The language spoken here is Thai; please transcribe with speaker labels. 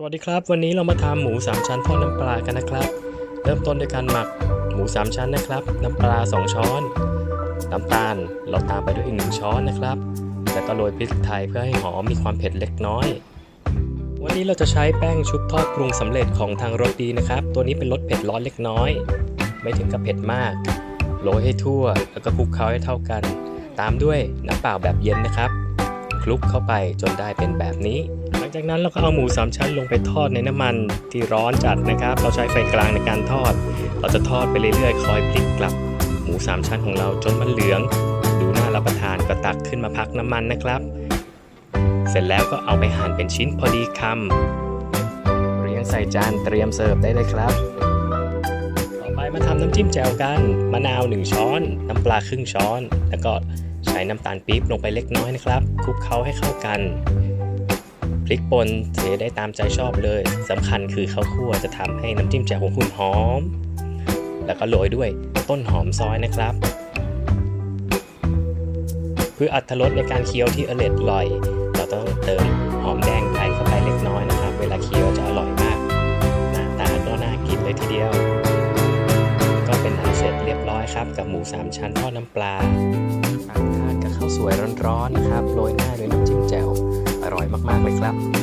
Speaker 1: สวัสดีครับ วันนี้เรามาทำหมูสามชั้นทอดน้ำปลากันนะครับ เริ่มต้นด้วยการหมักหมูสามชั้นนะครับ น้ำปลา 2 ช้อน น้ำตาลเราตามไปด้วยอีกหนึ่งช้อนนะครับ แล้วก็โรยพริกไทยเพื่อให้หอมมีความเผ็ดเล็กน้อย วันนี้เราจะใช้แป้งชุบทอดปรุงสำเร็จของทางรสดีนะครับ ตัวนี้เป็นรสเผ็ดร้อนเล็กน้อย ไม่ถึงกับเผ็ดมาก โรยให้ทั่วแล้วก็คลุกเคล้าให้เท่ากัน ตามด้วยน้ำเปล่าแบบเย็นนะครับ คลุกเข้าไปจนได้เป็นแบบนี้ งจากนั้นเราก็เอาหมูสามชั้นลงไปทอดในน้ำมันที่ร้อนจัดนะครับ เราใช้ไฟกลางในการทอด เราจะทอดไปเรื่อยๆ คอยพลิกกลับ หมูสามชั้นของเราจนมันเหลือง ดูน่ารับประทานก็ตักขึ้นมาพักน้ำมันนะครับ เสร็จแล้วก็เอาไปหั่นเป็นชิ้นพอดีคำเรียงใส่จานเตรียมเสิร์ฟได้เลยครับ ต่อไปมาทำน้ำจิ้มแจ่วกัน มะนาว 1 ช้อน น้ำปลาครึ่งช้อน แล้วก็ใช้น้ำตาลปี๊บลงไปเล็กน้อยนะครับคลุกเคล้าให้เข้ากัน พริกป่นเทได้ตามใจชอบเลยสำคัญคือข้าวคั่วจะทำให้น้ำจิ้มแจ่วของคุณหอม แล้วก็โรยด้วยต้นหอมซอยนะครับ เพื่ออัตรสในการเคี้ยวที่อร่อยอร่อย เราต้องเติมหอมแดงไทยเข้าไปเล็กน้อยนะครับ เวลาเคี้ยวจะอร่อยมาก หน้าตาก็น่ากินเลยทีเดียว ก็เป็นอันเสร็จเรียบร้อยครับ กับหมูสามชั้นทอดน้ำปลาตักทานกับข้าวสวยร้อนๆนะครับโรยหน้าด้วยน้ำ มแจ่วอร่อยมากเลยครับ